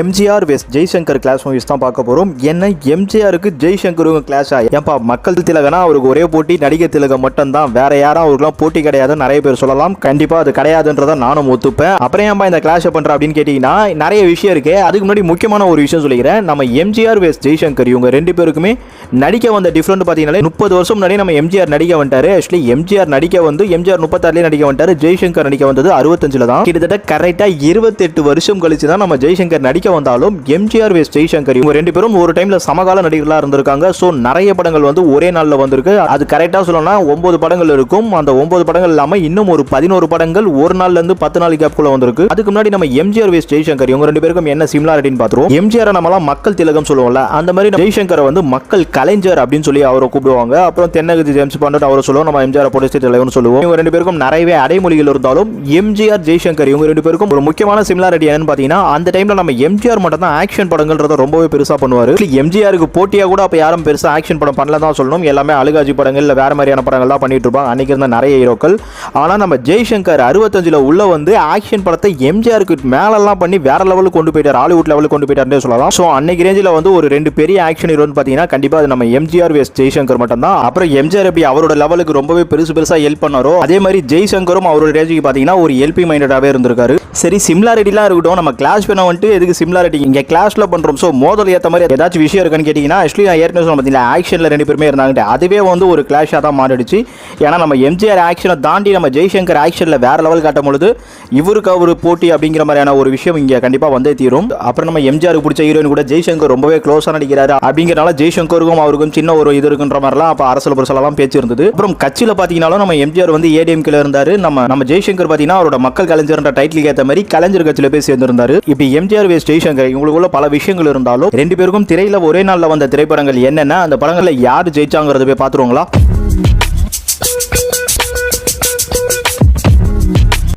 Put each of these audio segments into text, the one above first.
MGR vs Jaishankar class movies தான் பார்க்க போகிறோம் என்ன எம்ஜிஆருக்கு ஜெய்சங்கருங்க கிளாஸ் ஏன்பா மக்கள் திலகனா? அவருக்கு ஒரே போட்டி நடிகர் திலகம் மட்டும்தான். வேற யாரும் அவருக்குலாம் போட்டி கிடையாது நிறைய பேர் சொல்லலாம். கண்டிப்பாக அது கிடையாதுன்றதை நானும் ஒத்துப்பேன். அப்புறம் ஏன்பா இந்த கிளாஷை பண்ணுற அப்படின்னு கேட்டிங்கன்னா நிறைய விஷயம் இருக்கு. அதுக்கு முன்னாடி முக்கியமான ஒரு விஷயம் சொல்லிக்கிறேன். நம்ம எம்ஜிஆர் வெஸ் ஜெய்சங்கர் இவங்க ரெண்டு பேருக்குமே நடிக்க வந்த டிஃப்ரெண்ட் பார்த்தீங்கன்னா முப்பது வருஷம் முன்னாடி நம்ம எம்ஜிஆர் நடிக்க வந்துட்டாரு. ஆக்சுவலி எம்ஜிஆர் நடிக்க வந்து எம்ஜிஆர் முப்பத்தாறுலேயே நடிக்க வந்துட்டாரு. ஜெய்சங்கர் நடிக்க வந்தது அறுபத்தஞ்சில் தான் கிட்டத்தட்ட கரெக்டாக இருபத்தெட்டு வருஷம் கழிச்சு தான் நம்ம ஜெய்சங்கர் நடிக்க வந்தாலும் எம்ஜிஆர் வேஸ் ஜெய்சங்கர் இவங்க ரெண்டு பேரும் ஒரு டைம்ல சமகால நடிகர்களாக இருந்திருக்காங்க. ஸோ நிறைய படங்கள் வந்து ஒரே நாளில் வந்திருக்கு. அது கரெக்டாக சொல்லணும்னா ஒன்பது படங்கள் இருக்கும். அந்த ஒன்பது படங்கள் இல்லாமல் இன்னும் ஒரு பதினோரு படங்கள் ஒரு நாள்ல இருந்து பத்து நாள் கேப்குள்ள வந்திருக்கு. அதுக்கு முன்னாடி நம்ம எம்ஜிஆர் வேஸ் ஜெய்சங்கர் இவங்க ரெண்டு பேருக்கும் என்ன சிமிலாரிட்டின்னு பார்த்துருவோம். எம்ஜிஆர் நம்மலாம் மக்கள் திலகம் சொல்லுவோம்ல அந்த மாதிரி நம்ம ஜெய்சங்கரை வந்து மக்கள் கலைஞர் அப்படின்னு சொல்லி அவரை கூப்பிடுவாங்க. அப்புறம் தென்னகதி ஜேம்ஸ் பாண்டட் அவரை சொல்லுவோம். நம்ம எம்ஜிஆர் பொலிஸ்டி தலைவர்னு சொல்லுவோம். இவங்க ரெண்டு பேருக்கும் நிறையவே அடைமொழிகள் இருந்தாலும் எம்ஜிஆர் ஜெய்சங்கர் இவங்க ரெண்டு பேருக்கும் ஒரு முக்கியமான சிமிலாரிட்டி என்னன்னு பார்த்தீங்கன்னா அந்த டைம்ல நம்ம எம் எம்ஜிஆர் மட்டும் தான் ஆக்ஷன் படங்கள்ன்றத ரொம்பவே பெருசாக பண்ணுவார். எம்ஜிஆருக்கு போட்டியாக கூட அப்போ யாரும் பெருசாக ஆக்ஷன் படம் பண்ணல தான் சொல்லணும். எல்லாமே அழுகாஜி படங்கள் இல்லை வேறு மாதிரியான படங்கள் தான் பண்ணிட்டு இருப்பாங்க. அன்னைக்கு இருந்த நிறைய ஹீரோக்கள். ஆனால் நம்ம ஜெய்சங்கர் அறுபத்தஞ்சில் உள்ள வந்து ஆக்ஷன் படத்தை எம்ஜிஆருக்கு மேலெல்லாம் பண்ணி வேற லெவலுக்கு கொண்டு போயிட்டார். ஹாலிவுட் லெவலுக்கு கொண்டு போயிட்டார்னே சொல்லலாம். ஸோ அன்னைக்கு ரேஞ்சில் வந்து ஒரு ரெண்டு பெரிய ஆக்ஷன் ஹீரோன்னு பார்த்தீங்கன்னா கண்டிப்பாக அது நம்ம எம்ஜிஆர் வேஸ் ஜெய்சங்கர் மட்டும் தான் அப்புறம் எம்ஜிஆர் எப்படி அவரோட லெவலுக்கு ரொம்பவே பெருசு பெருசாக ஹெல்ப் பண்ணாரோ அதே மாதிரி ஜெய்சங்கரும் அவரோட ரேஞ்சுக்கு பார்த்தீங்கன்னா ஒரு எல்பி மைண்டடாகவே இருந்திருக்காரு. சரி சிமிலாரிட்டிலாம் இருக்கட்டும். நம்ம கிளாஷ் பண்ண வந்துட்டு எதுக்கு சிமிலாரிட்டி இங்கே கிளாஷில் பண்ணுறோம் ஸோ மோதல் ஏற்ற மாதிரி ஏதாச்சும் விஷயம் இருக்குன்னு கேட்டிங்கன்னா ஆக்சுவலி நான் ஏற்கனவே சொன்ன பார்த்தீங்களா ஆக்ஷனில் ரெண்டு பேருமே இருந்தாங்க அதுவே வந்து ஒரு கிளாஷாக தான் மாறிடுச்சு. ஏன்னா நம்ம எம்ஜிஆர் ஆக்ஷனை தாண்டி நம்ம ஜெய்சங்கர் ஆக்ஷனில் வேறு லெவல் காட்டும் பொழுது இவருக்கு அவர் போட்டி அப்படிங்கிற மாதிரியான ஒரு விஷயம் இங்கே கண்டிப்பாக வந்தே தீரும். அப்புறம் நம்ம எம்ஜிஆருக்கு பிடிச்ச ஹீரோயின் கூட ஜெய்சங்கர் ரொம்பவே க்ளோஸாக நடிக்கிறாரு. அப்படிங்கிறனால ஜெய்சங்கருக்கும் அவருக்கும் சின்ன ஒரு இது இருக்குன்ற மாதிரிலாம் அப்போ அரசியல் புரசலாம் பேச்சு இருந்தது. அப்புறம் கட்சியில் பார்த்தீங்கன்னாலும் நம்ம எம்ஜிஆர் வந்து ஏடிஎம்கில் இருந்தார். நம்ம நம்ம ஜெய்சங்கர் பார்த்தீங்கன்னா அவரோட மக்கள் கலைஞர்ன்ற டைட்டில் ஏற்ற மாதிரி கலைஞர் கட்சியில போய் சேர்ந்திருந்தாரு. இப்படி எம்ஜிஆர் வே ஜெய்சங்கர் இவங்களுக்குள்ள பல விஷயங்கள் இருந்தாலும் ரெண்டு பேருக்கும் திரையில ஒரே நாள்ல வந்த திரைப்படங்கள் என்னென்ன அந்த படங்களில் யார் ஜெயிச்சாங்கிறத போய் பாத்துருவாங்களா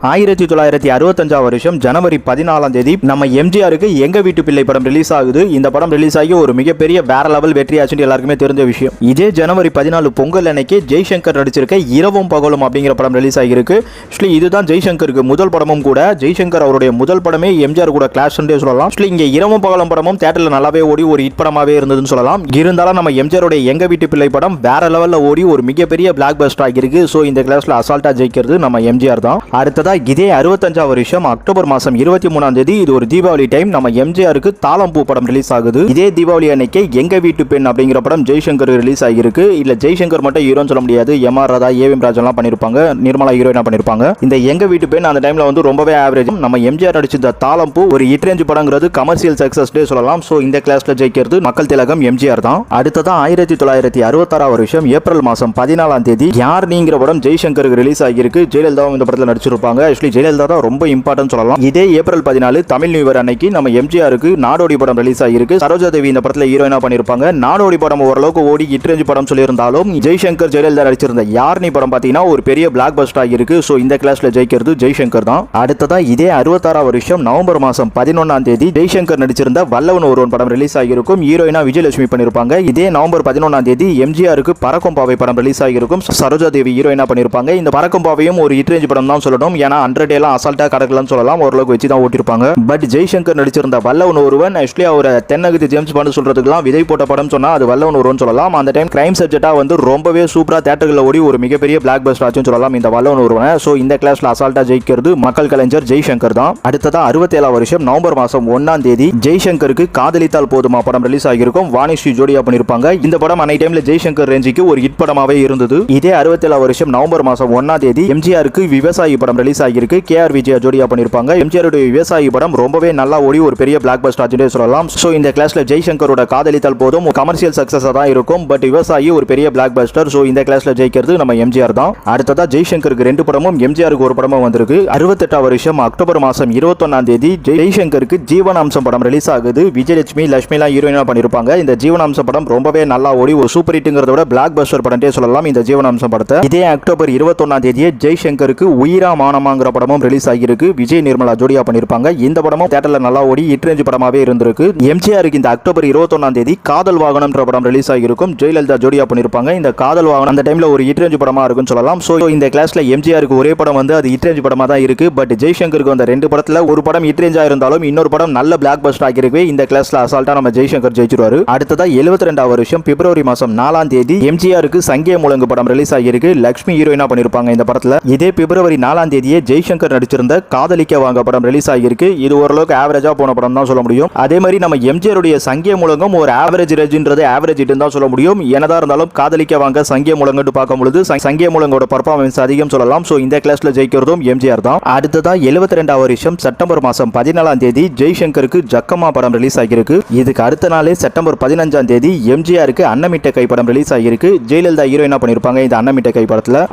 ஆயிரத்தி தொள்ளாயிரத்தி அறுபத்தஞ்சாம் வருஷம் ஜனவரி பதினாலாம் தேதி நம்ம எம்ஜிஆருக்கு எங்க வீட்டு பிள்ளை படம் ரிலீஸ் ஆகுது? இந்த படம் ரிலீஸ் ஆகி ஒரு மிகப்பெரிய வேற லெவல் வெற்றி ஆச்சுன்னு எல்லாருக்குமே தெரிஞ்ச விஷயம். இதே ஜனவரி பதினாலு பொங்கல் அன்னைக்கு ஜெய்சங்கர் நடிச்சிருக்க இரவும் பகலும் அப்படிங்கிற படம் ரிலீஸ் ஆகியிருக்கு. ஆக்சுவலி இதுதான் ஜெய்சங்கருக்கு முதல் படமும் கூட. ஜெய்சங்கர் அவருடைய முதல் படமே எம்ஜிஆர் கூட கிளாஸ் சொல்லலாம். ஆக்சுவலி இங்க இரவும் பகலும் படமும் தேட்டர்ல நல்லாவே ஓடி ஒரு ஹிட் படமாவே இருந்ததுன்னு சொல்லலாம். இருந்தாலும் நம்ம எம்ஜிஆருடைய எங்க வீட்டு பிள்ளை படம் வேற லெவல்ல ஓடி ஒரு மிகப்பெரிய பிளாக் பஸ்டர் ஆகியிருக்கு. ஸோ இந்த கிளாஸ்ல அசால்ட்டா ஜெயிக்கிறது நம்ம எம்ஜிஆர் தான். அடுத்ததா இதே அறுபத்தஞ்சாவது வருஷம் அக்டோபர் மாசம் இருபத்தி மூணாம் தேதி இது ஒரு தீபாவளி டைம். நம்ம எம்ஜிஆருக்கு தாளம்பூ படம் ரிலீஸ் ஆகுது. இதே தீபாவளி அன்னைக்கு எங்க வீட்டு பெண் அப்படிங்கிற படம் ஜெய்சங்கர் ரிலீஸ் ஆகியிருக்கு. இல்ல ஜெய்சங்கர் மட்டும் ஹீரோன்னு சொல்ல முடியாது. எம் ஆர் ராதா ஏவிஎம் ராஜெல்லாம் பண்ணிருப்பாங்க. நிர்மலா ஹீரோயினா பண்ணிருப்பாங்க. இந்த எங்க வீட்டு பெண் அந்த டைம்ல வந்து ரொம்பவே ஆவரேஜ் நம்ம எம்ஜிஆர் நடிச்சிருந்த தாளம்பூ ஒரு இட்ரேஞ்ச் படங்கிறது கமர்ஷியல் சக்சஸ் டே சொல்லலாம். ஸோ இந்த கிளாஸ்ல ஜெயிக்கிறது மக்கள் திலகம் எம்ஜிஆர் தான். அடுத்ததான் ஆயிரத்தி தொள்ளாயிரத்தி அறுபத்தாறாவது வருஷம் ஏப்ரல் மாசம் பதினாலாம் தேதி யார் நீங்கிற படம் ஜெய்சங்கருக்கு ரிலீஸ் ஆகியிருக்கு. ஜெயலலிதாவும் இந்த படத்தில் நடிச்சிருப்பாங்க. ஆக்சுவலி ஜெயலலிதா தான் ரொம்ப இம்பார்ட்டன் சொல்லலாம். இதே ஏப்ரல் பதினாலு தமிழ் நியூ இயர் அன்னைக்கு நம்ம எம்ஜிஆருக்கு நாடோடி படம் ரிலீஸ் ஆகிருக்கு சரோஜா தேவி இந்த படத்தில் ஹீரோயினா பண்ணியிருப்பாங்க. நாடோடி படம் ஓரளவுக்கு ஓடி இட்ரஞ்சு படம் சொல்லியிருந்தாலும் ஜெய்சங்கர் ஜெயலலிதா நடிச்சிருந்த யார்னி படம் பார்த்தீங்கன்னா ஒரு பெரிய பிளாக் பஸ்ட் ஆகியிருக்கு. ஸோ இந்த கிளாஸ்ல ஜெயிக்கிறது ஜெய்சங்கர் தான். அடுத்ததா இதே அறுபத்தாறாம் வருஷம் நவம்பர் மாதம் பதினொன்னாம் தேதி ஜெய்சங்கர் நடிச்சிருந்த வல்லவன் ஒருவன் படம் ரிலீஸ் ஆகியிருக்கும். ஹீரோயினா விஜயலட்சுமி பண்ணியிருப்பாங்க. இதே நவம்பர் பதினொன்னாம் தேதி எம்ஜிஆருக்கு பறக்கும் பாவை படம் ரிலீஸ் ஆகியிருக்கும். சரோஜா தேவி ஹீரோயினா பண்ணியிருப்பாங்க. இந்த பறக்கும் பாவையும் ஒரு இட்ரேஞ்ச் படம் தான் சொல்லணும். ஏன்னா ஹண்ட்ரட் எல்லாம் அசால்ட்டா கடக்கலன்னு சொல்லலாம். ஓரளவுக்கு வச்சு தான் ஓட்டிருப்பாங்க. பட் ஜெய்சங்கர் நடிச்சிருந்த வல்லவன் ஒருவன் ஆக்சுவலி அவர் தென்னகத்து ஜேம்ஸ் பாண்டு சொல்றதுக்குலாம் விதை போட்ட படம் சொன்னா அது வல்லவன் ஒருவன் சொல்லலாம். அந்த டைம் கிரைம் சப்ஜெக்டா வந்து ரொம்பவே சூப்பரா தேட்டர்களில் ஓடி ஒரு மிகப்பெரிய பிளாக் பஸ்ட் ஆச்சுன்னு சொல்லலாம் இந்த வல்லவன் ஒருவனை. ஸோ இந்த கிளாஸ்ல அசால்ட்டா ஜெயிக்கிறது மக்கள் கலைஞர் ஜெய்சங்கர் தான். அடுத்ததா அறுபத்தேழாம் வருஷம் நவம்பர் மாசம் ஒன்னாம் தேதி ஜெய்சங்கருக்கு காதலித்தால் போதுமா படம் ரிலீஸ் ஆகியிருக்கும். வாணிஸ்ரீ ஜோடியா பண்ணிருப்பாங்க இந்த படம் அன்னை டைம்ல ஜெய்சங்கர் ரேஞ்சுக்கு ஒரு ஹிட் படமாவே இருந்தது. இதே அறுபத்தேழாம் வருஷம் நவம்பர் மாசம் ஒன்னாம் தேதி எம்ஜிஆருக்கு விவசாயி படம் ரிலீஸ் ஆகியிருக்கு. கே ஆர் விஜயா ஜோடியா பண்ணிருப்பாங்க எம்ஜிஆருடைய விவசாயி படம் ரொம்பவே நல்லா ஓடி ஒரு பெரிய பிளாக் பஸ்டர் ஆச்சுன்னு சொல்லலாம். ஸோ இந்த கிளாஸ்ல ஜெய்சங்கரோட காதலித்தால் போதும் கமர்ஷியல் சக்சஸா தான் இருக்கும். பட் விவசாயி ஒரு பெரிய பிளாக் பஸ்டர் ஸோ இந்த கிளாஸ்ல ஜெயிக்கிறது நம்ம எம்ஜிஆர் தான். அடுத்ததா ஜெய்சங்கருக்கு ரெண்டு படமும் எம்ஜிஆருக்கு ஒரு படமும் வந்திருக்கு. அறுபத்தெட்டாம் வருஷம் அக்டோபர் மாசம் இருபத்தொன்னாம் தேதி ஜெய்சங்கருக்கு ஜீவனாம்சம் படம் ரிலீஸ் ஆகுது. விஜயலட்சுமி லட்சுமிலாம் ஹீரோயினா பண்ணிருப்பாங்க இந்த ஜீவனாம்சம் படம் ரொம்பவே நல்லா ஓடி ஒரு சூப்பர் ஹிட்டுங்கிறத விட பிளாக் பஸ்டர் படம்ட்டே சொல்லலாம். இந்த ஜீவனாம்சம் படத்தை. இதே அக்டோபர் இருபத்தொன்னாம் தேதியே ஜெய்சங்கருக்கு உயிரா மானம் படமாங்கிற படமும் ரிலீஸ் ஆகியிருக்கு. விஜய் நிர்மலா ஜோடியா பண்ணிருப்பாங்க இந்த படமும் தேட்டர்ல நல்லா ஓடி இட்ரேஞ்சு படமாவே இருந்திருக்கு. எம்ஜிஆருக்கு இந்த அக்டோபர் இருபத்தொன்னாம் தேதி காதல் வாகனம்ன்ற படம் ரிலீஸ் ஆகியிருக்கும். ஜெயலலிதா ஜோடியா பண்ணிருப்பாங்க இந்த காதல் வாகனம் அந்த டைம்ல ஒரு இட்ரேஞ்சு படமா இருக்குன்னு சொல்லலாம். சோ இந்த கிளாஸ்ல எம்ஜிஆருக்கு ஒரே படம் வந்து அது இட்ரேஞ்சு படமா தான் இருக்கு. பட் ஜெய்சங்கருக்கு வந்த ரெண்டு படத்துல ஒரு படம் இட்ரேஞ்சா இருந்தாலும் இன்னொரு படம் நல்ல பிளாக் பஸ்ட் ஆகியிருக்கு இந்த கிளாஸ்ல அசால்ட்டா நம்ம ஜெய்சங்கர் ஜெயிச்சிருவாரு. அடுத்ததா எழுபத்தி ரெண்டாவது வருஷம் பிப்ரவரி மாசம் நாலாம் தேதி எம்ஜிஆருக்கு சங்கே முழங்கு படம் ரிலீஸ் ஆகியிருக்கு. லக்ஷ்மி ஹீரோயினா பண்ணிருப்பாங்க இந்த படத்துல. இதே பிப்ரவரி நாலாம் தேதியே ஜெய்சங்கர் நடிச்சிருந்த காதலிக்க வாங்க படம் ரிலீஸ் ஆகியிருக்கு. இது ஓரளவுக்கு ஆவரேஜா போன படம் தான் சொல்ல முடியும். அதே மாதிரி நம்ம எம்ஜிஆருடைய சங்கிய மூலகம் ஒரு ஆவரேஜ் ரேஜ்ன்றது ஆவரேஜ் தான் சொல்ல முடியும். என்னதான் இருந்தாலும் காதலிக்க வாங்க சங்கிய மூலங்கன்னு பார்க்கும் பொழுது சங்கிய சங்கே பர்ஃபார்மன்ஸ் அதிகம் சொல்லலாம். ஸோ இந்த கிளாஸ்ல ஜெயிக்கிறதும் எம்ஜிஆர் தான். அடுத்ததா எழுபத்தி ரெண்டாவது வருஷம் செப்டம்பர் மாசம் பதினாலாம் தேதி ஜெய்சங்கருக்கு ஜக்கம்மா படம் ரிலீஸ் ஆகியிருக்கு. இதுக்கு அடுத்த நாளே செப்டம்பர் பதினஞ்சாம் தேதி எம்ஜிஆருக்கு அன்னமிட்ட கை படம் ரிலீஸ் ஆகியிருக்கு. ஜெயலலிதா ஹீரோயினா பண்ணிருப்பாங்க இந்த அன்னமிட்ட கை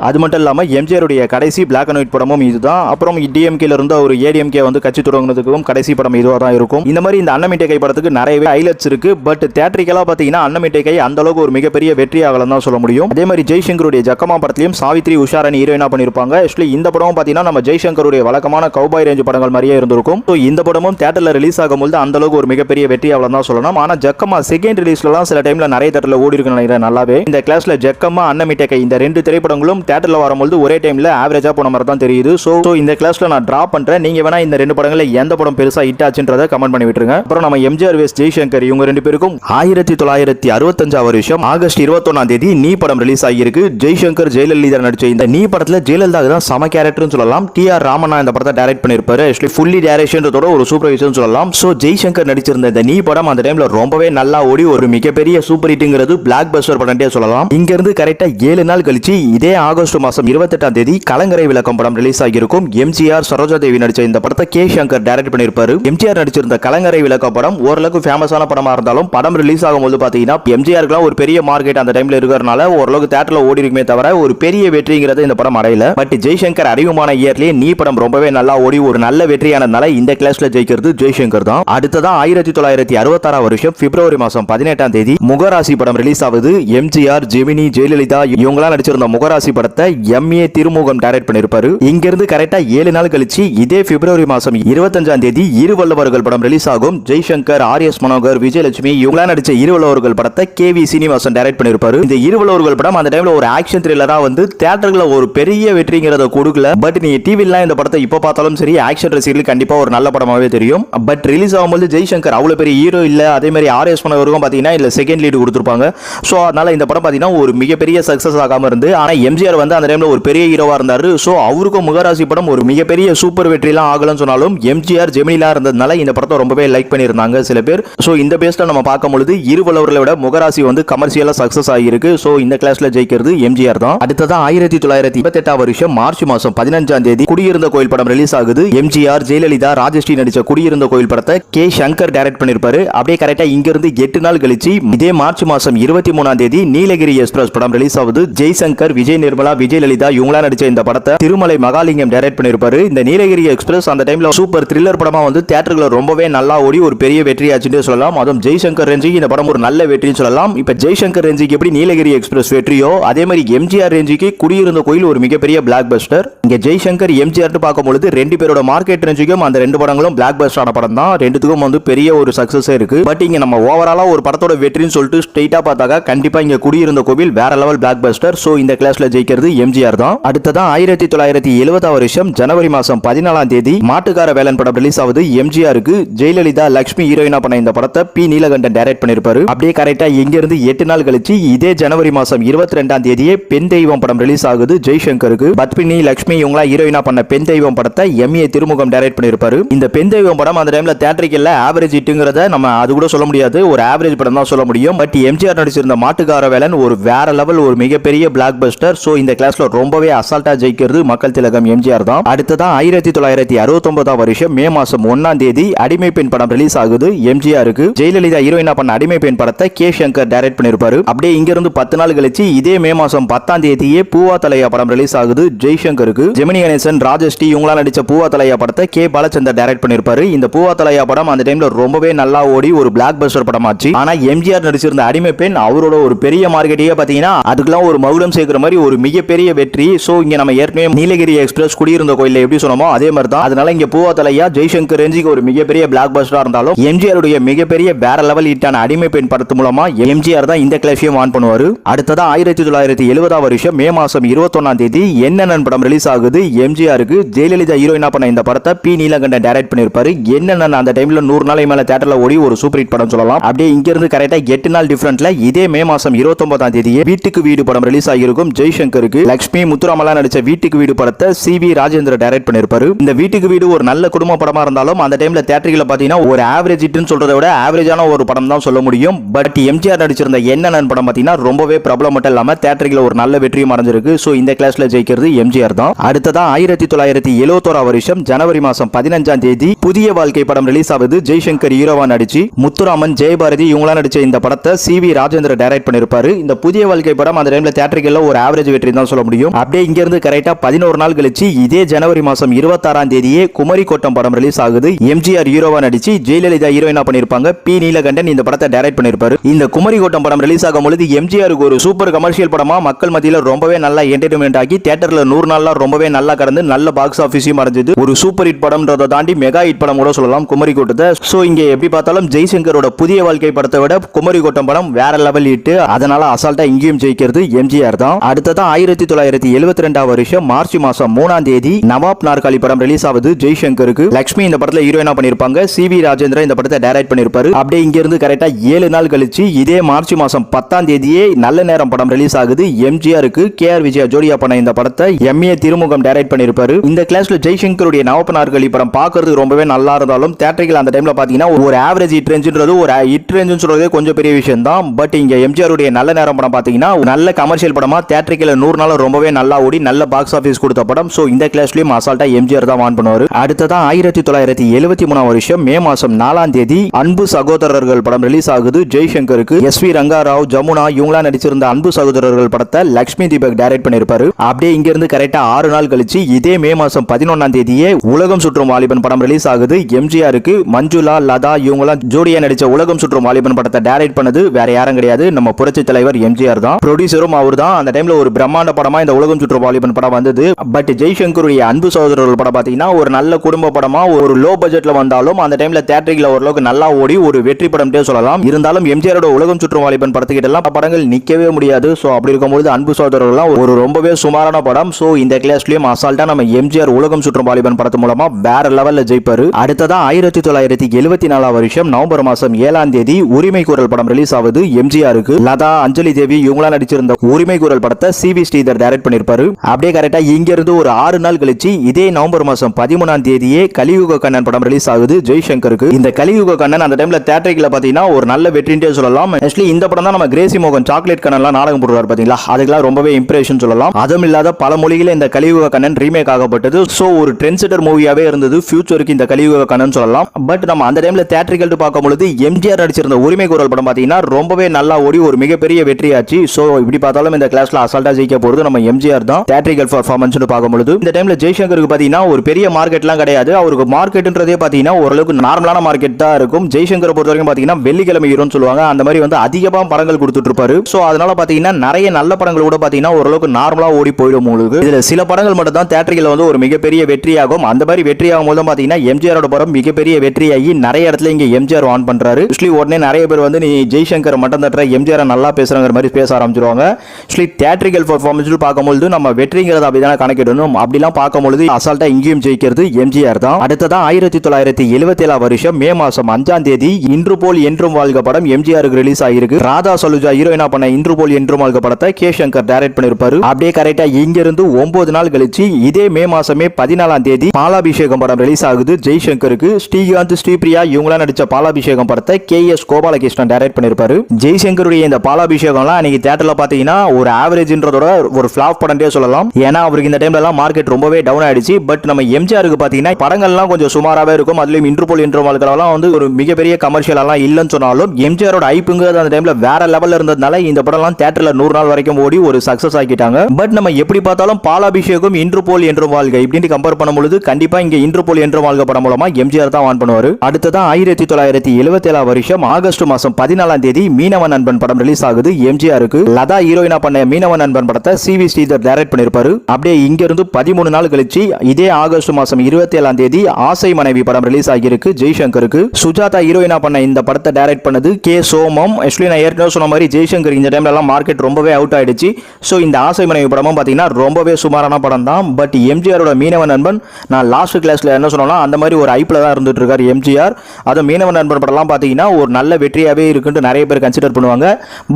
அது மட்டும் இல்லாமல் எம்ஜிஆருடைய கடைசி பிளாக் அண்ட் ஒயிட் படமும் இதுதான். அப்புறம் டிஎம்கேல இருந்து ஒரு ஏடிஎம்கே வந்து கட்சி தொடங்குனதுக்கும் கடைசி படம் இதுவாக தான் இருக்கும். இந்த மாதிரி இந்த அன்னமிட்டேகை படத்துக்கு நிறையவே ஹைலைட்ஸ் இருக்கு. பட் தேட்டரிக்கலா பார்த்தீங்கன்னா அன்னமிட்டேகை அந்த அளவுக்கு ஒரு மிகப்பெரிய வெற்றி ஆகலாம் தான் சொல்ல முடியும். அதே மாதிரி ஜெய்சங்கருடைய ஜக்கமா படத்திலையும் சாவித்ரி உஷாரணி ஹீரோயினா பண்ணிருப்பாங்க. ஆக்சுவலி இந்த படமும் பார்த்தீங்கன்னா நம்ம ஜெய்சங்கருடைய வழக்கமான கௌபாய் ரேஞ்ச் படங்கள் மாதிரியே இருந்திருக்கும். ஸோ இந்த படமும் தேட்டரில் ரிலீஸ் ஆகும்போது அந்த அளவுக்கு ஒரு மிகப்பெரிய வெற்றி ஆகலாம் தான் சொல்லணும். ஆனால் ஜக்கமா செகண்ட் ரிலீஸ்லாம் சில டைம்ல நிறைய தேட்டரில் ஓடி இருக்கு நினைக்கிறேன் நல்லாவே. இந்த கிளாஸ்ல ஜக்கமா அன்னமிட்ட கை இந்த ரெண்டு திரைப்படங்களும் தேட்டரில் வரும்போது ஒரே டைம்ல ஆவரேஜா போன மாதிரி தான் தெரியுது. ஸோ இந்த கிளாஸில் நான் ட்ராப் பண்ணுறேன் நீங்கள் வேணால் இந்த ரெண்டு படங்களில் எந்த படம் பெருசாக ஹிட் ஆச்சுன்றதை கமெண்ட் பண்ணி விட்டுருங்க. அப்புறம் நம்ம எம்ஜிஆர் வேஸ் ஜெய்சங்கர் இவங்க ரெண்டு பேருக்கும் ஆயிரத்தி தொள்ளாயிரத்தி அறுபத்தஞ்சாவது வருஷம் ஆகஸ்ட் இருபத்தொன்னாம் தேதி நீ படம் ரிலீஸ் ஆகியிருக்கு. ஜெய்சங்கர் ஜெயலலிதா நடிச்ச இந்த நீ படத்தில் ஜெயலலிதா தான் சம கேரக்டர்னு சொல்லலாம். டி ஆர் ராமண்ணா இந்த படத்தை டைரக்ட் பண்ணியிருப்பாரு. ஆக்சுவலி ஃபுல்லி டேரக்ஷன்றதோட ஒரு சூப்பர்வைசர்னு சொல்லலாம். ஸோ ஜெய்சங்கர் நடிச்சிருந்த இந்த நீ படம் அந்த டைம்ல ரொம்பவே நல்லா ஓடி ஒரு மிகப்பெரிய சூப்பர் ஹிட்டுங்கிறது பிளாக் பஸ்டர் படம்ட்டே சொல்லலாம். இங்கிருந்து கரெக்டாக ஏழு நாள் கழிச்சு இதே ஆகஸ்ட் மாதம் இருபத்தெட்டாம் தேதி கலங்கரை விளக்கம் படம் ரிலீஸ் இருக்கும் எம்ஜிஆர் சரோஜா தேவி நடிச்ச இந்த படத்தை கே. சங்கர் டைரக்ட் பண்ணியிருப்பாரு. எம்ஜிஆர் நடிச்சிருந்த கலங்கரை விளக்க படம் ஓரளவுக்கு ஃபேமஸான படமா இருந்தாலும் படம் ரிலீஸ் ஆகும்போது பாத்தீங்கன்னா எம்ஜிஆருக்குலாம் ஒரு பெரிய மார்க்கெட் அந்த டைம்ல இருக்கிறதுனால ஓரளவுக்கு தேட்டர்ல ஓடி இருக்குமே தவிர ஒரு பெரிய வெற்றிங்கிறத இந்த படம் அடையல. பட் ஜெய்சங்கர் அறிவுமான இயர்லயே நீ படம் ரொம்பவே நல்லா ஓடி ஒரு நல்ல வெற்றியானதுனால இந்த கிளாஸ்ல ஜெயிக்கிறது ஜெய்சங்கர் தான். அடுத்ததான் ஆயிரத்தி தொள்ளாயிரத்தி அறுபத்தாறாம் வருஷம் பிப்ரவரி மாசம் பதினெட்டாம் தேதி முகராசி படம் ரிலீஸ் ஆகுது. எம்ஜிஆர் ஜெமினி ஜெயலலிதா இவங்களாம் நடிச்சிருந்த முகராசி படத்தை எம் ஏ திருமுகம் டைரக்ட் பண்ணிருப்பாரு இங்க இருந்து கரெக்டா ஏழு நாள் கழிச்சு இதே பிப்ரவரி மாசம் இருபத்தஞ்சாம் தேதி இருவல்லவர்கள் படம் ரிலீஸ் ஆகும். ஜெய்சங்கர் ஆர் எஸ் மனோகர் விஜயலட்சுமி இவங்களா நடிச்ச இருவல்லவர்கள் படத்தை கே வி சீனிவாசன் டைரக்ட் பண்ணிருப்பாரு. இந்த இருவல்லவர்கள் படம் அந்த டைம்ல ஒரு ஆக்ஷன் த்ரில்லரா வந்து தியேட்டர்ல ஒரு பெரிய வெற்றிங்கிறத கொடுக்கல. பட் நீங்க டிவிலாம் இந்த படத்தை இப்ப பார்த்தாலும் சரி ஆக்ஷன் ரசிகர்களுக்கு கண்டிப்பா ஒரு நல்ல படமாவே தெரியும். பட் ரிலீஸ் ஆகும்போது ஜெய்சங்கர் அவ்வளவு பெரிய ஹீரோ இல்ல அதே மாதிரி ஆர் எஸ் மனோகருக்கும் பாத்தீங்கன்னா இல்ல செகண்ட் லீடு கொடுத்துருப்பாங்க. ஸோ அதனால இந்த படம் பாத்தீங்கன்னா ஒரு மிகப்பெரிய சக்சஸ் ஆகாம இருந்து ஆனா எம்ஜிஆர் வந்து அந்த டைம்ல ஒரு பெரிய ஹீரோவா இருந்தாரு. ஸோ அவருக்கும் முக சிவராசி படம் ஒரு மிகப்பெரிய சூப்பர் வெற்றிலாம் ஆகலன்னு சொன்னாலும் எம்ஜிஆர் ஜெமினிலா இருந்ததுனால இந்த படத்தை ரொம்பவே லைக் பண்ணியிருந்தாங்க சில பேர். ஸோ இந்த பேஸ்ல நம்ம பார்க்கும் பொழுது இருவலவர்களை விட முகராசி வந்து கமர்ஷியலா சக்சஸ் ஆகியிருக்கு. ஸோ இந்த கிளாஸ்ல ஜெயிக்கிறது எம்ஜிஆர் தான். அடுத்ததான் ஆயிரத்தி தொள்ளாயிரத்தி இருபத்தெட்டாம் வருஷம் மார்ச் மாசம் பதினஞ்சாம் தேதி குடியிருந்த கோயில் படம் ரிலீஸ் ஆகுது. எம்ஜிஆர் ஜெயலலிதா ராஜஸ்ரீ நடிச்ச குடியிருந்த கோயில் படத்தை கே சங்கர் டைரக்ட் பண்ணிருப்பாரு அப்படியே கரெக்டா இங்கிருந்து எட்டு நாள் கழிச்சு இதே மார்ச் மாசம் இருபத்தி மூணாம் தேதி நீலகிரி எக்ஸ்பிரஸ் படம் ரிலீஸ் ஆகுது. ஜெய்சங்கர் விஜய் நிர்மலா விஜயலலிதா இவங்களா நடிச்ச இந்த படத்தை திருமலை மகாலி மகாலிங்கம் டைரக்ட் பண்ணிருப்பாரு. இந்த நீலகிரி எக்ஸ்பிரஸ் அந்த டைம்ல சூப்பர் த்ரில்லர் படமா வந்து தியேட்டர்ல ரொம்பவே நல்லா ஓடி ஒரு பெரிய வெற்றியாச்சுன்னு சொல்லலாம். அதுவும் ஜெய்சங்கர் ரேஞ்சுக்கு இந்த படம் ஒரு நல்ல வெற்றின்னு சொல்லலாம். இப்ப ஜெய்சங்கர் ரேஞ்சுக்கு எப்படி நீலகிரி எக்ஸ்பிரஸ் வெற்றியோ அதே மாதிரி எம்ஜிஆர் ரேஞ்சுக்கு குடியிருந்த கோயில் ஒரு மிகப்பெரிய பிளாக் பஸ்டர் இங்க ஜெய்சங்கர் எம்ஜிஆர் பார்க்கும் பொழுது ரெண்டு பேரோட மார்க்கெட் ரேஞ்சுக்கும் அந்த ரெண்டு படங்களும் பிளாக் பஸ்டர் ஆன படம் தான். ரெண்டுத்துக்கும் வந்து பெரிய ஒரு சக்சஸ் இருக்கு. பட் இங்க நம்ம ஓவராலா ஒரு படத்தோட வெற்றின்னு சொல்லிட்டு ஸ்ட்ரெயிட்டா பார்த்தாக்கா கண்டிப்பா இங்க குடியிருந்த கோவில் வேற லெவல் பிளாக் பஸ்டர் சோ இந்த கிளாஸ்ல ஜெயிக்கிறது எம்ஜிஆர் தான். அடுத்ததான் ஆயிரத்தி தொள்ளாயிரத்தி ஒன்பதாவது வருஷம் ஜனவரி மாசம் பதினாலாம் தேதி மாட்டுக்கார வேலன் படம் ரிலீஸ் ஆகுது எம்ஜிஆருக்கு ஜெயலலிதா லக்ஷ்மி ஹீரோயினா பண்ண இந்த படத்தை பி. நீலகண்டன் டைரக்ட் பண்ணிருப்பாரு. அப்படியே கரெக்டா இங்க இருந்து எட்டு நாள் கழிச்சு இதே ஜனவரி மாசம் இருபத்தி ரெண்டாம் தேதியே பெண் தெய்வம் படம் ரிலீஸ் ஆகுது ஜெய்சங்கருக்கு. பத்மினி லக்ஷ்மி இவங்களா ஹீரோயினா பண்ண பெண் தெய்வம் படத்தை எம் ஏ திருமுகம் டைரக்ட் பண்ணிருப்பாரு. இந்த பெண் தெய்வம் படம் அந்த டைம்ல தேட்டரிக்கல்ல ஆவரேஜ் இட்டுங்கிறத நம்ம அது கூட சொல்ல முடியாது. ஒரு ஆவரேஜ் படம் தான் சொல்ல முடியும். பட் எம்ஜிஆர் நடிச்சிருந்த மாட்டுக்கார வேலன் ஒரு வேற லெவல் ஒரு மிகப்பெரிய பிளாக் பஸ்டர் சோ இந்த கிளாஸ்ல ரொம்பவே அசால்ட்டா ஜெயிக்கிறது மக்கள் திலகம் எம்ஜிஆர் தான். அடுத்ததான் ஆயிரத்தி தொள்ளாயிரத்தி அறுபத்தொன்பதாம் வருஷம் மே மாசம் ஒன்னாம் தேதி அடிமை பெண் படம் ரிலீஸ் ஆகுது எம்ஜிஆருக்கு. ஜெயலலிதா ஹீரோயினா பண்ண அடிமை பெண் படத்தை கே சங்கர் டைரக்ட் பண்ணிருப்பாரு. அப்படியே இங்கிருந்து பத்து நாள் கழிச்சு இதே மே மாசம் பத்தாம் தேதியே பூவா தலையா படம் ரிலீஸ் ஆகுது ஜெய்சங்கருக்கு. ஜெமினி கணேசன் ராஜஸ்ரீ இவங்களா நடிச்ச பூவா தலையா படத்தை கே பாலச்சந்தர் டைரக்ட் பண்ணிருப்பாரு. இந்த பூவா தலையா படம் அந்த டைம்ல ரொம்பவே நல்லா ஓடி ஒரு பிளாக் பஸ்டர் படம் ஆச்சு ஆனா எம்ஜிஆர் நடிச்சிருந்த அடிமை பெண் அவரோட ஒரு பெரிய மார்க்கெட்டையே பாத்தீங்கன்னா அதுக்கெல்லாம் ஒரு மகுடம் சேர்க்கிற மாதிரி ஒரு மிகப்பெரிய வெற்றி. சோ இங்க நம்ம ஏற்கனவே நீலகிரி எக்ஸ்பிரஸ் எக்ஸ்பிரஸ் குடியிருந்த கோயில்ல எப்படி சொன்னோமோ அதே மாதிரி தான் அதனால இங்க பூவா தலையா ஜெய்சங்கர் ரேஞ்சுக்கு ஒரு மிகப்பெரிய பிளாக் பஸ்டரா இருந்தாலும் எம்ஜிஆருடைய மிகப்பெரிய வேற லெவல் ஹிட்டான அடிமை பெண் படத்து மூலமா எம்ஜிஆர் தான் இந்த கிளாஷையும் ஆன் பண்ணுவாரு. அடுத்ததா ஆயிரத்தி தொள்ளாயிரத்தி எழுபதாம் வருஷம் மே மாசம் இருபத்தொன்னாம் தேதி என்னென்ன படம் ரிலீஸ் ஆகுது. எம்ஜிஆருக்கு ஜெயலலிதா ஹீரோயினா பண்ண இந்த படத்தை பி நீலகண்டன் டைரக்ட் பண்ணிருப்பாரு. என்னென்ன அந்த டைம்ல நூறு நாளை மேல தேட்டர்ல ஓடி ஒரு சூப்பர் ஹிட் படம் சொல்லலாம். அப்படியே இங்க இருந்து கரெக்டா எட்டு நாள் டிஃபரன்ட்ல இதே மே மாசம் இருபத்தொன்பதாம் தேதியே வீட்டுக்கு வீடு படம் ரிலீஸ் ஆகியிருக்கும் ஜெய்சங்கருக்கு. லட்சுமி முத்துராமலா நடிச்ச வீட்டுக்கு வீடு படத்தை சி வி ராஜேந்திர டைரக்ட் பண்ணிருப்பாரு. இந்த வீட்டுக்கு வீடு ஒரு நல்ல குடும்ப படமா இருந்தாலும் அந்த டைம்ல தேட்டரில் பாத்தீங்கன்னா ஒரு ஆவரேஜ் ஹிட்னு சொல்றதை விட ஆவரேஜான ஒரு படம் தான் சொல்ல முடியும். பட் எம்ஜிஆர் நடிச்சிருந்த என்னென்ன படம் பாத்தீங்கன்னா ரொம்பவே பிரபலம் மட்டும் இல்லாம தேட்டரில் ஒரு நல்ல வெற்றியும் அடைஞ்சிருக்கு. சோ இந்த கிளாஸ்ல ஜெயிக்கிறது எம்ஜிஆர் தான். அடுத்ததா ஆயிரத்தி தொள்ளாயிரத்தி எழுபத்தோரா வருஷம் ஜனவரி மாசம் பதினஞ்சாம் தேதி புதிய வாழ்க்கை படம் ரிலீஸ் ஆகுது. ஜெய்சங்கர் ஹீரோவா நடிச்சு முத்துராமன் ஜெயபாரதி இவங்களா நடிச்ச இந்த படத்தை சி வி ராஜேந்திர டைரக்ட் பண்ணிருப்பாரு. இந்த புதிய வாழ்க்கை படம் அந்த டைம்ல தேட்டரிக்கல்ல ஒரு ஆவரேஜ் வெற்றி தான் சொல்ல முடியும். அப்படியே இங்க இருந்து கரெக்டா பதினோரு நாள் கழிச்சு இதே ஜனவரி மாசம் இருபத்தாறாம் தேதியே குமரி கோட்டம் படம் ரிலீஸ் ஆகுது. எம்ஜிஆர் ஹீரோவா நடிச்சு ஜெயலலிதா ஹீரோயினா பண்ணிருப்பாங்க. பி நீலகண்டன் இந்த படத்தை டைரக்ட் பண்ணிருப்பாரு. இந்த குமரி கோட்டம் படம் ரிலீஸ் ஆகும் பொழுது எம்ஜிஆருக்கு ஒரு சூப்பர் கமர்ஷியல் படமா மக்கள் மத்தியில் ரொம்பவே நல்லா என்டர்டைன்மெண்ட் ஆகி தியேட்டர்ல நூறு நாளா ரொம்பவே நல்லா கடந்து நல்ல பாக்ஸ் ஆஃபீஸையும் அடைஞ்சது. ஒரு சூப்பர் ஹிட் படம்ன்றதை தாண்டி மெகா ஹிட் படம் கூட சொல்லலாம் குமரி கோட்டத்தை. சோ இங்க எப்படி பார்த்தாலும் ஜெய்சங்கரோட புதிய வாழ்க்கை படத்தை விட குமரி கோட்டம் படம் வேற லெவல் ஹிட் அதனால அசால்ட்டா இங்கேயும் ஜெயிக்கிறது எம்ஜிஆர் தான். அடுத்ததான் ஆயிரத்தி தொள்ளாயிரத்தி எழுபத்தி ரெண்டாம் வருஷம் மார்ச் மாசம் பதிமூணாம் தேதி நவாப் நாற்காலி படம் ரிலீஸ் ஆகுது ஜெய்சங்கருக்கு. லக்ஷ்மி இந்த படத்துல ஹீரோயினா பண்ணிருப்பாங்க. சி வி ராஜேந்திரன் இந்த படத்தை டைரக்ட் பண்ணிருப்பாரு. அப்படியே இங்க இருந்து கரெக்டா ஏழு நாள் கழிச்சு இதே மார்ச் மாசம் பத்தாம் தேதியே நல்ல நேரம் படம் ரிலீஸ் ஆகுது. எம்ஜிஆருக்கு கே ஆர் விஜயா ஜோடியா பண்ண இந்த படத்தை எம்ஏ திருமுகம் டைரக்ட் பண்ணிருப்பாரு. இந்த கிளாஸ்ல ஜெய்சங்கருடைய நவப்ப நாற்காலி படம் பாக்குறது ரொம்பவே நல்லா இருந்தாலும் தேட்டரிகள் அந்த டைம்ல பாத்தீங்கன்னா ஒரு ஆவரேஜ் ஹிட் ரேஞ்சுன்றது ஒரு ஹிட் ரேஞ்சுன்னு சொல்றதே கொஞ்சம் பெரிய விஷயம் தான் பட் இங்க எம்ஜிஆருடைய நல்ல நேரம் படம் பாத்தீங்கன்னா நல்ல கமர்ஷியல் படமா தேட்டரிக்கல நூறு நாள் ரொம்பவே நல்லா ஓடி நல்ல பாக்ஸ் ஆஃபீஸ் கொடுத்த படம் சோ இந்த கிளாஸ்லயும் அசால்ட்டா எம்ஜிஆர் தான் வான் பண்ணுவாரு. அடுத்ததா ஆயிரத்தி தொள்ளாயிரத்தி எழுபத்தி மூணாம் வருஷம் மே மாசம் நாலாம் தேதி அன்பு சகோதரர்கள் படம் ரிலீஸ் ஆகுது. ஜெய்சங்கருக்கு எஸ் வி ரங்காராவ் ஜமுனா இவங்களா நடிச்சிருந்த அன்பு சகோதரர்கள் படத்தை லக்ஷ்மி தீபக் டைரக்ட் பண்ணிருப்பாரு. அப்படியே இங்க இருந்து கரெக்டா ஆறு நாள் கழிச்சு இதே மே மாசம் பதினொன்னாம் தேதியே உலகம் சுற்றும் வாலிபன் படம் ரிலீஸ் ஆகுது. எம்ஜிஆருக்கு மஞ்சுளா லதா இவங்களாம் ஜோடியா நடிச்ச உலகம் சுற்றும் வாலிபன் படத்தை டைரக்ட் பண்ணது வேற யாரும் கிடையாது. நம்ம புரட்சி தலைவர் எம்ஜிஆர் தான். ப்ரொடியூசரும் அவர் தான் அந்த டைம்ல ஒரு பிரம்மாண்ட படமா இந்த உலகம் சுற்றும் வாலிபன் படம் வந்தது. பட் ஜெய்சங்கருடைய அன்பு சகோதரர்கள் படம் பார்த்தீங்கன்னா ஒரு நல்ல குடும்ப படமா ஒரு லோ பட்ஜெட்ல வந்தாலும் அந்த டைம்ல தேட்டரில் ஓரளவுக்கு நல்லா ஓடி ஒரு வெற்றி படம் சொல்லலாம். இருந்தாலும் எம்ஜிஆரோட உலகம் சுற்றும் வாலிபன் படத்துக்கிட்ட எல்லாம் படங்கள் நிக்கவே முடியாது. ஸோ அப்படி இருக்கும்போது அன்பு சகோதரர்கள்லாம் ஒரு ரொம்பவே சுமாரான படம். ஸோ இந்த கிளாஸ்லயும் அசால்ட்டா நம்ம எம்ஜிஆர் உலகம் சுற்றும் வாலிபன் படத்து மூலமா வேற லெவல்ல ஜெயிப்பாரு. அடுத்ததான் ஆயிரத்தி தொள்ளாயிரத்தி எழுபத்தி நாலாம் வருஷம் நவம்பர் மாசம் ஏழாம் தேதி உரிமை குரல் படம் ரிலீஸ் ஆகுது எம்ஜிஆருக்கு. லதா அஞ்சலி தேவி இவங்களா நடிச்சிருந்த உரிமை குரல் படத்தை சி வி ஸ்ரீதர் டைரக்ட் பண்ணிருப்பாரு. அப்படியே கரெக்டா இங்க இருந்து ஒரு ஆறு நாள் கழிச்சு இதே நவம்பர் மாசம் பதிமூணாம் தேதியே கலியுக கண்ணன் படம் ரிலீஸ் ஆகுது ஜெய்சங்கருக்கு. இந்த கலியுக கண்ணன் அந்த டைம்ல தேட்டரிக்கல பாத்தீங்கன்னா ஒரு நல்ல வெற்றின்றே சொல்லலாம். ஆக்சுவலி இந்த படம் தான் நம்ம கிரேசி மோகன் சாக்லேட் கண்ணன்லாம் நாடகம் போடுவார் பாத்தீங்களா? அதுக்கெல்லாம் ரொம்பவே இம்ப்ரெஷன் சொல்லலாம். அதுவும் இல்லாத பல மொழியில இந்த கலியுக கண்ணன் ரீமேக் ஆகப்பட்டது. சோ ஒரு ட்ரெண்ட் செட்டர் மூவியாவே இருந்தது. ஃபியூச்சருக்கு இந்த கலியுக கண்ணன் சொல்லலாம். பட் நம்ம அந்த டைம்ல தேட்டரிக்கல் பார்க்கும் பொழுது எம்ஜிஆர் நடிச்சிருந்த உரிமை குரல் படம் பாத்தீங்கன்னா ரொம்பவே நல்லா ஓடி ஒரு மிகப்பெரிய வெற்றியாச்சு. சோ இப்படி பார்த்தாலும் இந்த கிளாஸ்ல அசால்ட்டா ஜெயிக்க போறது நம்ம எம்ஜிஆர் தான். தேட்டரிக்கல் பர்ஃபார்மன்ஸ் பார்க்கும் பொழுது இந்த டைம்ல ஜெய்சங்கருக்கு பாத்தீங்கன்னா ஒரு பெரிய மார்க்கெட்லாம் கிடையாது. அவருக்கு மார்க்கெட்ன்றதே பாத்தீங்கன்னா ஓரளவுக்கு நார்மலான மார்க்கெட் தான் இருக்கும். ஜெய்சங்கரை பொறுத்த வரைக்கும் பாத்தீங்கன்னா வெள்ளிக்கிழமை ஹீரோன்னு சொல்லுவாங்க. அந்த மாதிரி வந்து அதிகமா படங்கள் கொடுத்துட்டு இருப்பாரு சோ அதனால பாத்தீங்கன்னா நிறைய நல்ல படங்கள் கூட பாத்தீங்கன்னா ஓரளவுக்கு நார்மலா ஓடி போயிடும் உங்களுக்கு இதுல சில படங்கள் மட்டும் தான் தேட்டரில் வந்து ஒரு மிகப்பெரிய வெற்றியாகும். அந்த மாதிரி வெற்றியாகும் போது பாத்தீங்கன்னா எம்ஜிஆரோட படம் மிகப்பெரிய வெற்றியாகி நிறைய இடத்துல இங்க எம்ஜிஆர் ஆன் பண்றாரு. ஆக்சுவலி உடனே நிறைய பேர் வந்து நீ ஜெய்சங்கர் மட்டும் தட்டுற எம்ஜிஆர் நல்லா பேசுறங்கிற மாதிரி பேச ஆரம்பிச்சிருவாங்க. ஆக்சுவலி தேட்டரிக்கல் பர்ஃபார்மன்ஸ் பார்க்கும்போது நம்ம வெற்றிங்கிறத அப்படிதான் கணக்கிடணும். அப்படிலாம் பார்க்கும்பொழுது அசால்ட்டா இங்கேயும் ஜெயிக்கிறது எம்ஜிஆர் தான். அடுத்ததா ஆயிரத்தி தொள்ளாயிரத்தி எழுபத்தி ஏழாம் வருஷம் மே மாசம் அஞ்சாம் தேதி இன்று போல் என்றும் வாழ்க படம் எம்ஜிஆருக்கு ரிலீஸ் ஆகிருக்கு ராதா சலுஜா ஹீரோயினா பண்ண இன்று போல் என்றும் வாழ்க படத்தை கே சங்கர் டைரக்ட் பண்ணிருப்பாரு அப்படியே கரெக்டா இங்கிருந்து ஒன்பது நாள் கழிச்சு இதே மே மாசமே பதினாலாம் தேதி பாலாபிஷேகம் படம் ரிலீஸ் ஆகுது ஜெய்சங்கருக்கு. ஸ்ரீகாந்த் ஸ்ரீபிரியா இவங்களா நடிச்ச பாலாபிஷேகம் படத்தை கே எஸ் கோபாலகிருஷ்ணன் டைரக்ட் பண்ணிருப்பாரு ஜெய்சங்கருடைய இந்த பாலாபிஷேகம்லாம் அன்னைக்கு தேட்டர்ல பாத்தீங்கன்னா ஒரு ஆவரேஜ்ன்றதோட ஒரு ஃபிளாப் படம் சொல்லலாம். ஏன்னா அவருக்கு இந்த டைம்ல எல்லாம் மார்க்கெட் ரொம்பவே டவுன் ஆயிடுச்சு. பட் நம்ம எம்ஜிஆருக்கு பார்த்தீங்கன்னா படங்கள்லாம் கொஞ்சம் சுமாராவே இருக்கும். அதுலயும் இன்டர்போல் இன்டர்வால்களெல்லாம் வந்து ஒரு மிகப்பெரிய கமர்ஷியல் இல்லைன்னு சொன்னாலும் எம்ஜிஆரோட ஐப்புங்கிறது அந்த டைமில் வேற லெவலில் இருந்ததுனால இந்த படம்லாம் தேட்டரில் நூறு நாள் வரைக்கும் ஓடி ஒரு சக்ஸஸ் ஆக்கிட்டாங்க. பட் நம்ம எப்படி பார்த்தாலும் பாலாபிஷேகம் இன்டர்போல் என்றும் வாழ்க இப்படின்னு கம்பேர் பண்ணும்பொழுது கண்டிப்பாக இங்கே இன்டர்போல் என்ற வாழ்க படம் மூலமா எம்ஜிஆர் தான் வான் பண்ணுவார். அடுத்ததான் ஆயிரத்தி தொள்ளாயிரத்தி எழுபத்தி ஏழாம் வருஷம் ஆகஸ்ட் மாதம் பதினாலாம் தேதி மீனவன் நண்பன் படம் ரிலீஸ் ஆகுது எம்ஜிஆருக்கு லதா ஹீரோயினா பண்ண மீனவன் நண்பன் படத்தை சி வி ஸ்ரீதர் டைரக்ட் பண்ணியிருப்பாரு அப்படியே இங்கிருந்து பதிமூணு நாள் கழிச்சு இதே ஆகஸ்ட் மாசம் இருபத்தி ஏழாம் தேதி ஆசை மனைவி படம் ரிலீஸ் ஆகியிருக்கு. ஜெய்சங்கருக்கு. சுஜாதா ஹீரோயினா பண்ண இந்த படத்தை டைரக்ட் பண்ணது கே. சோமம். ஆக்சுவலி நான் ஏற்கனவே சொன்ன மாதிரி ஜெய்சங்கர் இந்த டைம்ல எல்லாம் மார்க்கெட் ரொம்பவே அவுட் ஆயிடுச்சு. ஸோ இந்த ஆசை மனைவி படமும் பார்த்தீங்கன்னா ரொம்பவே சுமாரான படம் தான். பட் எம்ஜிஆரோட மீனவ நண்பன் நான் லாஸ்ட் கிளாஸ்ல என்ன சொன்னோம்னா அந்த மாதிரி ஒரு ஐப்பில் தான் இருந்துட்டு இருக்காரு எம்ஜிஆர் அதுவும் மீனவ நண்பன் படம்லாம் பார்த்தீங்கன்னா ஒரு நல்ல வெற்றியாகவே இருக்குன்ட்டு நிறைய பேர் கன்சிடர் பண்ணுவாங்க.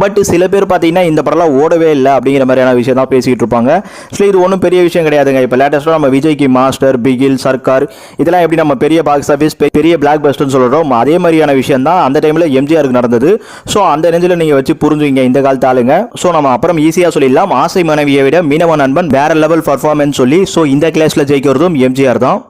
பட் சில பேர் பார்த்தீங்கன்னா இந்த படம்லாம் ஓடவே இல்லை அப்படிங்கிற மாதிரியான விஷயம் தான் பேசிக்கிட்டு இருப்பாங்க. ஸோ இது ஒன்றும் பெரிய விஷயம் கிடையாது. கிடையாதுங்க இப்போ லேட்டஸ்ட்டாக நம்ம விஜய்க்கு மாஸ்டர் பிகில் சர்க்கார் இதெல்லாம் எப்படி நம்ம பெரிய பாக்ஸ் ஆஃபீஸ் பெரிய பிளாக் பஸ்டர்னு சொல்கிறோம் அதே மாதிரியான விஷயம் தான் அந்த டைமில் எம்ஜிஆருக்கு நடந்தது. ஸோ அந்த நெஞ்சில் நீங்கள் வச்சு புரிஞ்சுங்க இந்த காலத்து ஆளுங்க. ஸோ நம்ம அப்புறம் ஈஸியாக சொல்லிடலாம். ஆசை மனைவியை விட மீனவ நண்பன் வேற லெவல் பர்ஃபார்மன்ஸ் சொல்லி ஸோ இந்த கிளாஸில் ஜெயிக்கிறதும் எம்ஜிஆர் தான்.